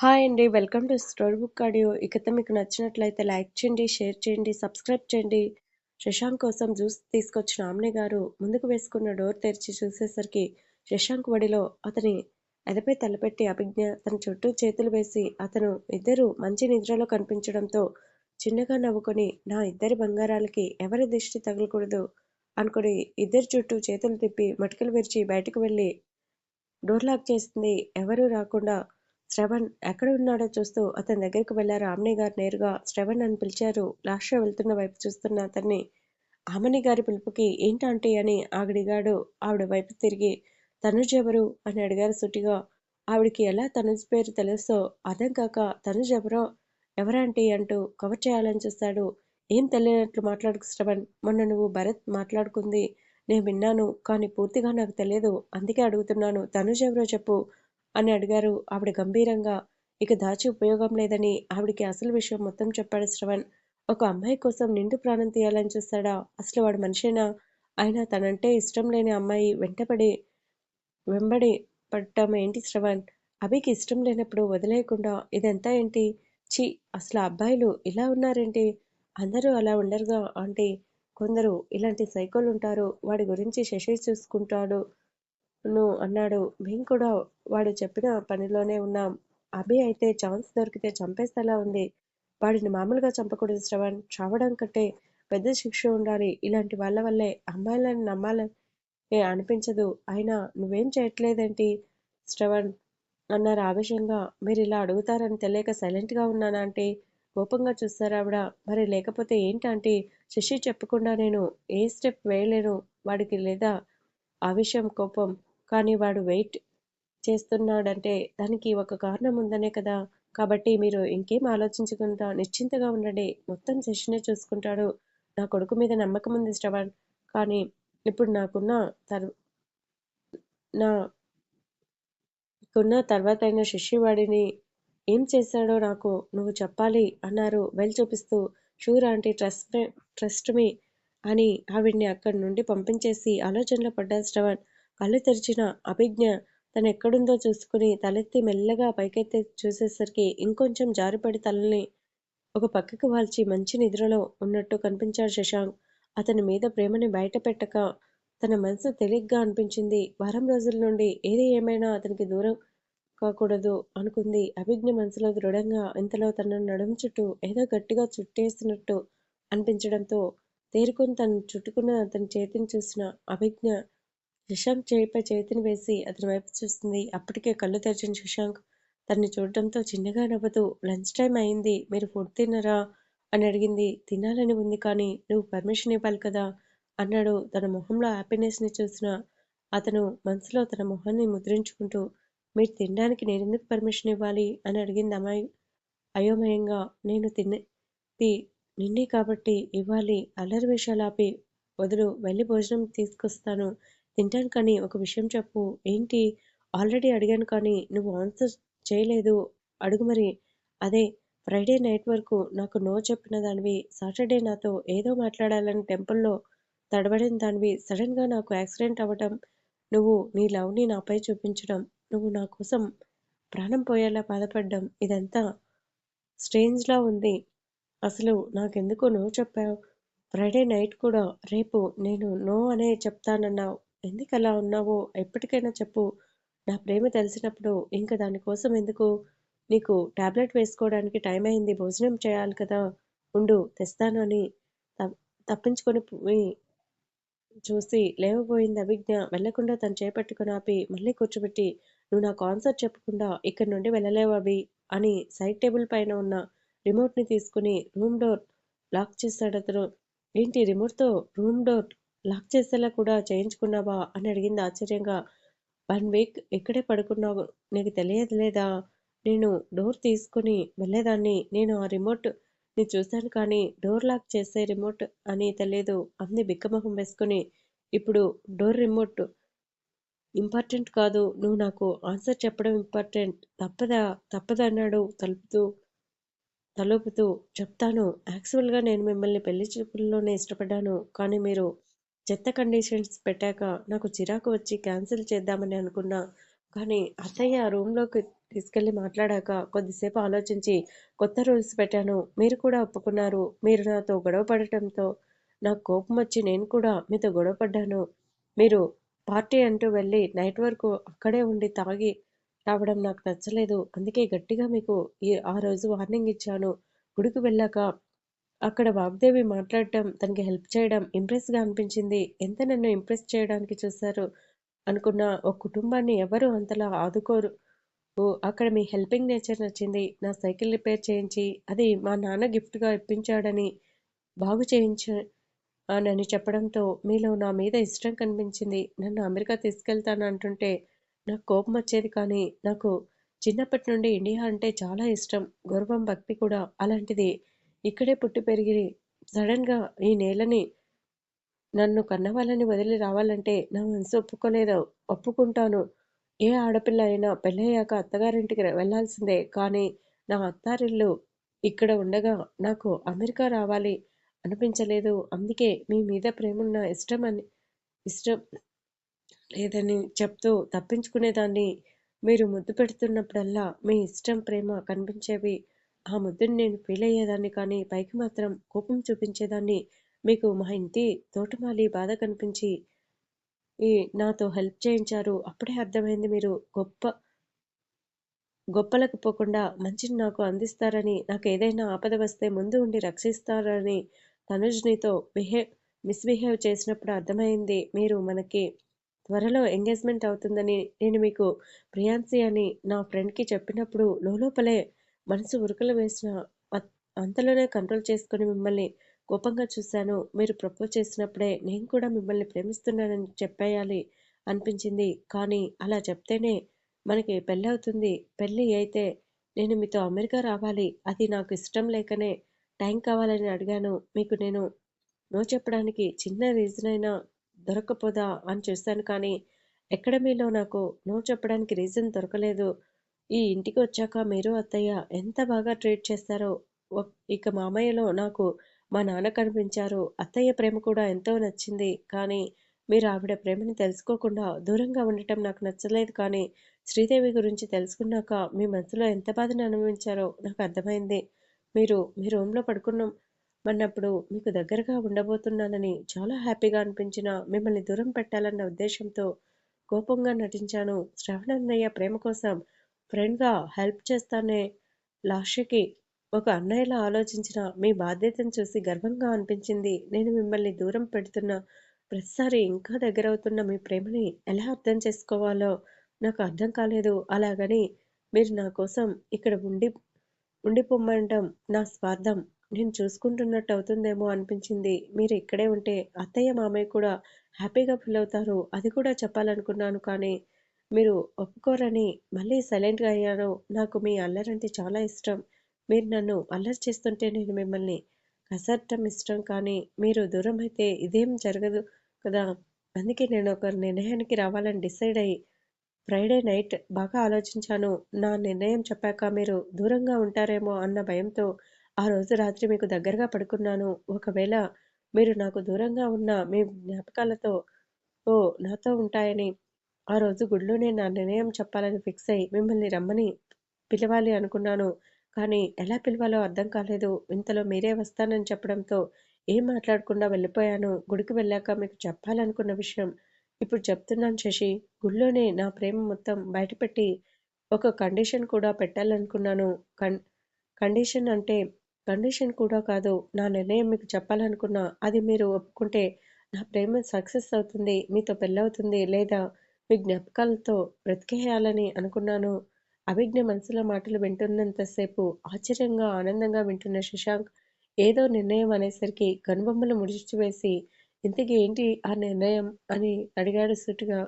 Hi అండి. Welcome to storybook audio. ఇకతో మీకు నచ్చినట్లయితే లైక్ చేయండి, షేర్ చేయండి, సబ్స్క్రైబ్ చేయండి. శశాంక్ కోసం జ్యూస్ తీసుకొచ్చిన ఆమ్ని గారు ముందుకు వేసుకున్న డోర్ తెరిచి చూసేసరికి శశాంక్ వడిలో అతని ఎదపై తలపెట్టి అభిజ్ఞ తన చుట్టూ చేతులు వేసి అతను ఇద్దరు మంచి నిద్రలో కనిపించడంతో చిన్నగా నవ్వుకొని నా ఇద్దరి బంగారాలకి ఎవరి దిష్టి తగలకూడదు అనుకుని ఇద్దరి చుట్టూ చేతులు తిప్పి మటుకలు విరిచి బయటకు వెళ్ళి డోర్ లాక్ చేసింది ఎవరూ రాకుండా శ్రవణ్ ఎక్కడ ఉన్నాడో చూస్తూ అతని దగ్గరికి వెళ్ళారు ఆమెని గారు నేరుగా శ్రవణ్ అని పిలిచారు. లాస్ట్ వెళ్తున్న వైపు చూస్తున్న అతన్ని ఆమెని గారి పిలుపుకి ఏంటంటే అని ఆవిడిగాడు ఆవిడ వైపు తిరిగి తనుజ్ ఎవరు? అని అడిగారు సుటిగా. ఆవిడికి ఎలా తనుజ్ పేరు తెలుసో అర్థం కాక తనుజ్ ఎవరో? ఎవరంటీ అంటూ కవర్ చేయాలని చూస్తాడు. ఏం తెలియనట్లు మాట్లాడుకు శ్రవణ్. మొన్న నువ్వు భరత్ మాట్లాడుకుంది. నేను విన్నాను కానీ పూర్తిగా నాకు తెలియదు. అందుకే అడుగుతున్నాను. తనుజ్ ఎవరో చెప్పు. అని అడిగారు. ఆవిడ గంభీరంగా ఇక దాచి ఉపయోగం లేదని ఆవిడికి అసలు విషయం మొత్తం చెప్పాడు శ్రవణ్. ఒక అమ్మాయి కోసం నిండు ప్రాణం తీయాలని చూస్తాడా? అసలు వాడు మనిషేనా? అయినా తనంటే ఇష్టం లేని అమ్మాయి వెంటపడి వెంబడి పడటం ఏంటి శ్రవణ్? అభికి ఇష్టం లేనప్పుడు వదిలేయకుండా ఇదంతా ఏంటి? ఛీ అసలు అబ్బాయిలు ఇలా ఉన్నారేంటి? అందరూ అలా ఉండరుగా ఆంటీ. కొందరు ఇలాంటి సైకోలు ఉంటారు వాడి గురించి శశి చూసుకుంటాడు ను అన్నాడు. మేము కూడా వాడు చెప్పిన పనిలోనే ఉన్నాం. అభి అయితే ఛాన్స్ దొరికితే చంపేస్తేలా ఉంది. వాడిని మామూలుగా చంపకూడదు శ్రవణ్. చావడం కంటే పెద్ద శిక్ష ఉండాలి. ఇలాంటి వాళ్ళ వల్లే అమ్మాయిలను నమ్మాలని అనిపించదు. అయినా నువ్వేం చేయట్లేదేంటి శ్రవణ్? అన్నారు ఆవేశంగా. మీరు ఇలా అడుగుతారని తెలియక సైలెంట్గా ఉన్నానా అంటే కోపంగా చూస్తారావిడ మరి లేకపోతే ఏంటంటే శశి చెప్పకుండా నేను ఏ స్టెప్ వేయలేను. వాడికి లేదా? ఆవేశం కోపం. కానీ వాడు వెయిట్ చేస్తున్నాడంటే దానికి ఒక కారణం ఉందనే కదా. కాబట్టి మీరు ఇంకేం ఆలోచించకుండా నిశ్చింతగా ఉండండి. మొత్తం శశినే చూసుకుంటాడు. నా కొడుకు మీద నమ్మకం ఉంది శ్రవణ్. కానీ ఇప్పుడు నాకున్న తర్ నాకున్న తర్వాత అయిన శశి వాడిని ఏం చేశాడో నాకు నువ్వు చెప్పాలి అన్నారు వెల్ చూపిస్తూ. Sure aunty trust trust me అని ఆవిడ్ని అక్కడి నుండి పంపించేసి ఆలోచనలో పడ్డాడు శ్రవణ్. కళ్ళు తెరిచిన అభిజ్ఞ తను ఎక్కడుందో చూసుకుని తలెత్తి మెల్లగా పైకెత్తి చూసేసరికి ఇంకొంచెం జారిపడి తలని ఒక పక్కకు వాల్చి మంచి నిద్రలో ఉన్నట్టు కనిపించాడు శశాంక్. అతని మీద ప్రేమని బయట పెట్టక తన మనసు తేలిగ్గా అనిపించింది. వారం రోజుల నుండి ఏది ఏమైనా అతనికి దూరం కాకూడదు అనుకుంది. అభిజ్ఞ మనసులో దృఢంగా ఇంతలో తన నడుము చుట్టూ ఏదో గట్టిగా చుట్టేసినట్టు అనిపించడంతో తేరుకొని తను చుట్టుకున్న అతని చేతిని చూసిన అభిజ్ఞ శశాంక్ చేయిపై చేతిని వేసి అతని వైపు చూస్తుంది అప్పటికే కళ్ళు తెరిచిన శశాంక్ తన్ని చూడటంతో చిన్నగా నవ్వుతూ లంచ్ టైం అయింది. మీరు ఫుడ్ తిన్నరా అని అడిగింది. తినాలని ఉంది కానీ నువ్వు పర్మిషన్ ఇవ్వాలి కదా? అన్నాడు. తన మొహంలో హ్యాపీనెస్ని చూసిన అతను మనసులో తన మొహాన్ని ముద్రించుకుంటూ మీరు తినడానికి నేను ఎందుకు పర్మిషన్ ఇవ్వాలి? అని అడిగింది అమ్మాయి అయోమయంగా. నేను తిన్నది నిన్నే కాబట్టి ఇవ్వాలి. అల్లరి విషయాలు ఆపి వదులు. వెళ్ళి భోజనం తీసుకొస్తాను. తింటాను కానీ ఒక విషయం చెప్పు. ఏంటి? ఆల్రెడీ అడిగాను కానీ నువ్వు ఆన్సర్ చేయలేదు. అడుగు మరి. అదే ఫ్రైడే నైట్ వరకు నాకు నో చెప్పిన దానివి సాటర్డే నాతో ఏదో మాట్లాడాలని టెంపుల్లో తడబడిన దానివి సడన్గా నాకు యాక్సిడెంట్ అవ్వటం నువ్వు నీ లవ్ని నాపై చూపించడం నువ్వు నా కోసం ప్రాణం పోయేలా బాధపడ్డం ఇదంతా స్ట్రేంజ్లా ఉంది. అసలు నాకెందుకు నో చెప్పావు. ఫ్రైడే నైట్ కూడా రేపు నేను నో అనే చెప్తానన్నావు. ఎందుకు అలా ఉన్నావో ఎప్పటికైనా చెప్పు. నా ప్రేమ తెలిసినప్పుడు ఇంకా దానికోసం ఎందుకు? నీకు టాబ్లెట్ వేసుకోవడానికి టైం అయింది భోజనం చేయాలి కదా. ఉండు తెస్తాను అని తప్పించుకొని పోయి చూసి లేవబోయింది అభిజ్ఞ. వెళ్ళకుండా తను చేపట్టుకుని ఆపి మళ్ళీ కూర్చోబెట్టి నువ్వు నా కాన్సర్ట్ చెప్పకుండా ఇక్కడి నుండి వెళ్ళలేవు అభి అని సైడ్ టేబుల్ పైన ఉన్న రిమోట్ని తీసుకుని రూమ్ డోర్ లాక్ చేశాడు అతను. ఏంటి రిమోట్తో రూమ్ డోర్ లాక్ చేసేలా కూడా చేయించుకున్నావా? అని అడిగింది ఆశ్చర్యంగా. వన్ వీక్ ఇక్కడే పడుకున్నావు? నీకు తెలియదు లేదా? నేను డోర్ తీసుకుని వెళ్ళేదాన్ని. నేను ఆ రిమోట్ని చూశాను కానీ డోర్ లాక్ చేసే రిమోట్ అని తెలియదు. అంది బిక్కమొహం వేసుకుని. ఇప్పుడు డోర్ రిమోట్ ఇంపార్టెంట్ కాదు. నువ్వు నాకు ఆన్సర్ చెప్పడం ఇంపార్టెంట్. తప్పదా? తప్పదన్నాడు తలుపుతూ తలుపుతూ చెప్తాను. యాక్చువల్గా నేను మిమ్మల్ని పెళ్ళి చూపుల్లోనే ఇష్టపడ్డాను. కానీ మీరు చెత్త కండిషన్స్ పెట్టాక నాకు చిరాకు వచ్చి క్యాన్సిల్ చేద్దామని అనుకున్నా. కానీ అత్తయ్య రూమ్లోకి తీసుకెళ్ళి మాట్లాడాక కొద్దిసేపు ఆలోచించి కొత్త రూల్స్ పెట్టాను. మీరు కూడా ఒప్పుకున్నారు. మీరు నాతో గొడవ పడటంతో నాకు కోపం వచ్చి నేను కూడా మీతో గొడవ పడ్డాను. మీరు పార్టీ అంటూ వెళ్ళి నైట్ వరకు అక్కడే ఉండి తాగి రావడం నాకు నచ్చలేదు. అందుకే గట్టిగా మీకు ఈ ఆ రోజు వార్నింగ్ ఇచ్చాను. గుడికి వెళ్ళాక అక్కడ వాగ్దేవి మాట్లాడటం తనకి హెల్ప్ చేయడం ఇంప్రెస్గా అనిపించింది. ఎంత నన్ను ఇంప్రెస్ చేయడానికి చూశారు? అనుకున్న ఒక కుటుంబాన్ని ఎవరు అంతలా ఆదుకోరు. ఓ అక్కడ మీ హెల్పింగ్ నేచర్ నచ్చింది. నా సైకిల్ రిపేర్ చేయించి అది మా నాన్న గిఫ్ట్గా ఇప్పించాడని బాగు చేయించ చేయించానని చెప్పడంతో మీలో నా మీద ఇష్టం కనిపించింది. నన్ను అమెరికా తీసుకెళ్తాను అంటుంటే నాకు కోపం వచ్చేది కానీ నాకు చిన్నప్పటి నుండి ఇండియా అంటే చాలా ఇష్టం. గౌరవం భక్తి కూడా అలాంటిది. ఇక్కడే పుట్టి పెరిగి సడన్గా ఈ నేలని నన్ను కన్నవాళ్ళని వదిలి రావాలంటే నా మనసు ఒప్పుకోలేదు. ఒప్పుకుంటాను. ఏ ఆడపిల్ల అయినా పెళ్ళయ్యాక అత్తగారింటికి వెళ్ళాల్సిందే కానీ నా అత్తారిల్లు ఇక్కడ ఉండగా నాకు అమెరికా రావాలి అనిపించలేదు. అందుకే మీ మీద ప్రేమున్న ఇష్టం అని ఇష్టం లేదని చెప్తూ తప్పించుకునేదాన్ని. మీరు ముద్దు పెడుతున్నప్పుడల్లా మీ ఇష్టం ప్రేమ కనిపించేవి ఆ ముద్దుని నేను ఫీల్ అయ్యేదాన్ని కానీ పైకి మాత్రం కోపం చూపించేదాన్ని మీకు మా ఇంటి తోటమాలి బాధ కనిపించి ఈ నాతో హెల్ప్ చేయించారు. అప్పుడే అర్థమైంది మీరు గొప్ప గొప్పలకు పోకుండా మంచిని నాకు అందిస్తారని నాకు ఏదైనా ఆపద వస్తే ముందు ఉండి రక్షిస్తారని తనుజ్నితో బిహేవ్ మిస్బిహేవ్ చేసినప్పుడు అర్థమైంది. మీరు మనకి త్వరలో ఎంగేజ్మెంట్ అవుతుందని నేను మీకు ప్రియాన్సీ అని నా ఫ్రెండ్కి చెప్పినప్పుడు లోపలే మనసు ఉరుకులు వేసిన అంతలోనే కంట్రోల్ చేసుకుని మిమ్మల్ని కోపంగా చూశాను. మీరు ప్రపోజ్ చేసినప్పుడే నేను కూడా మిమ్మల్ని ప్రేమిస్తున్నానని చెప్పేయాలి అనిపించింది. కానీ అలా చెప్తేనే మనకి పెళ్ళి అవుతుంది. పెళ్ళి అయితే నేను మీతో అమెరికా రావాలి. అది నాకు ఇష్టం లేకనే టైం కావాలని అడిగాను. మీకు నేను నో చెప్పడానికి చిన్న రీజన్ అయినా దొరకపోదా అని చూశాను. కానీ ఎక్కడ మీలో నాకు నో చెప్పడానికి రీజన్ దొరకలేదు. ఈ ఇంటికి వచ్చాక మీరు అత్తయ్య ఎంత బాగా ట్రీట్ చేస్తారో ఇక మామయ్యలో నాకు మా నాన్న కనిపించారు. అత్తయ్య ప్రేమ కూడా ఎంతో నచ్చింది. కానీ మీరు ఆవిడ ప్రేమని తెలుసుకోకుండా దూరంగా ఉండటం నాకు నచ్చలేదు. కానీ శ్రీదేవి గురించి తెలుసుకున్నాక మీ మనసులో ఎంత బాధను అనుభవించారో నాకు అర్థమైంది. మీరు మీ రూమ్లో పడుకున్నామన్నప్పుడు మీకు దగ్గరగా ఉండబోతున్నానని చాలా హ్యాపీగా అనిపించిన మిమ్మల్ని దూరం పెట్టాలన్న ఉద్దేశంతో కోపంగా నటించాను. శ్రవణన్నయ్య ప్రేమ కోసం ఫ్రెండ్గా హెల్ప్ చేస్తానే లాక్షకి ఒక అన్నయ్యలా ఆలోచించిన మీ బాధ్యతను చూసి గర్వంగా అనిపించింది. నేను మిమ్మల్ని దూరం పెడుతున్న ప్రతిసారి ఇంకా దగ్గరవుతున్న మీ ప్రేమని ఎలా అర్థం చేసుకోవాలో నాకు అర్థం కాలేదు. అలాగని మీరు నా కోసం ఇక్కడ ఉండి ఉండిపోమ్మంటాం నా స్వార్థం. నేను చూసుకుంటున్నట్టు అవుతుందేమో అనిపించింది. మీరు ఇక్కడే ఉంటే అత్తయ్య మామయ్య కూడా హ్యాపీగా ఫీల్ అవుతారు. అది కూడా చెప్పాలనుకున్నాను కానీ మీరు ఒప్పుకోరని మళ్ళీ సైలెంట్గా అయ్యాను నాకు మీ అల్లరంటే చాలా ఇష్టం. మీరు నన్ను అల్లరి చేస్తుంటే నేను మిమ్మల్ని కసరటం ఇష్టం కానీ మీరు దూరం అయితే ఇదేం జరగదు కదా. అందుకే నేను ఒక నిర్ణయానికి రావాలని డిసైడ్ అయ్యి ఫ్రైడే నైట్ బాగా ఆలోచించాను. నా నిర్ణయం చెప్పాక మీరు దూరంగా ఉంటారేమో అన్న భయంతో ఆ రోజు రాత్రి మీకు దగ్గరగా పడుకున్నాను. ఒకవేళ మీరు నాకు దూరంగా ఉన్న మీ జ్ఞాపకాలతో ఓ నాతో ఉంటాయని ఆ రోజు గుడిలోనే నా నిర్ణయం చెప్పాలని ఫిక్స్ అయ్యి మిమ్మల్ని రమ్మని పిలవాలి అనుకున్నాను. కానీ ఎలా పిలవాలో అర్థం కాలేదు. ఇంతలో మీరే వస్తానని చెప్పడంతో ఏం మాట్లాడకుండా వెళ్ళిపోయాను. గుడికి వెళ్ళాక మీకు చెప్పాలనుకున్న విషయం ఇప్పుడు చెప్తున్నాను శశి. గుళ్ళోనే నా ప్రేమ మొత్తం బయటపెట్టి ఒక కండిషన్ కూడా పెట్టాలనుకున్నాను. కన్ కండిషన్ అంటే కండిషన్ కూడా కాదు. నా నిర్ణయం మీకు చెప్పాలనుకున్నా అది మీరు ఒప్పుకుంటే నా ప్రేమ సక్సెస్ అవుతుంది. మీతో పెళ్ళవుతుంది లేదా మీ జ్ఞాపకాలతో బ్రతికేయాలని అనుకున్నాను. అభిజ్ఞ మనసులో మాటలు వింటున్నంతసేపు ఆశ్చర్యంగా ఆనందంగా వింటున్న శశాంక్ ఏదో నిర్ణయం అనేసరికి కనుబొమ్మలు ముడిచివేసి ఇంతకీ ఏంటి ఆ నిర్ణయం అని అడిగాడు సుటుగా.